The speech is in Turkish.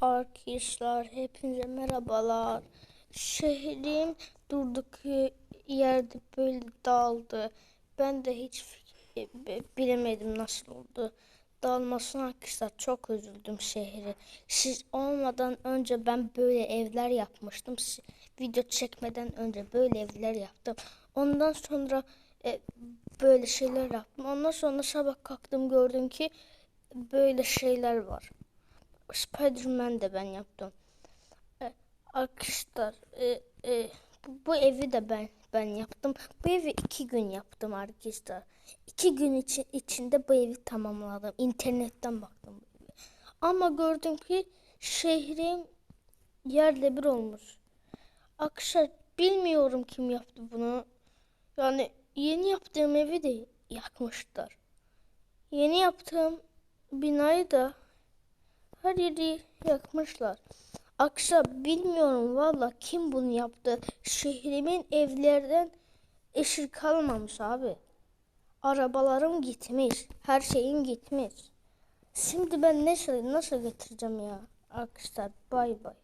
Arkadaşlar hepinize merhabalar. Şehrim durduk yerde böyle dağıldı. Ben de hiç bilemedim nasıl oldu. Dağılmasına arkadaşlar çok üzüldüm şehri. Siz olmadan önce ben böyle evler yapmıştım. Video çekmeden önce böyle evler yaptım. Ondan sonra e, böyle şeyler yaptım. Ondan sonra sabah kalktım gördüm ki böyle şeyler var. Spider-Man de ben yaptım. E, arkadaşlar e, e, bu, bu evi de ben ben yaptım. Bu evi iki gün yaptım arkadaşlar. İki gün için, içinde bu evi tamamladım. İnternetten baktım. Ama gördüm ki şehrim yerle bir olmuş. Arkadaşlar bilmiyorum kim yaptı bunu. Yani yeni yaptığım evi de yakmışlar. Yeni yaptığım binayı da her yeri yakmışlar. Akşam bilmiyorum valla kim bunu yaptı. Şehrimin evlerden eşir kalmamış abi. Arabalarım gitmiş. Her şeyim gitmiş. Şimdi ben nasıl nasıl getireceğim ya? Arkadaşlar bay bay.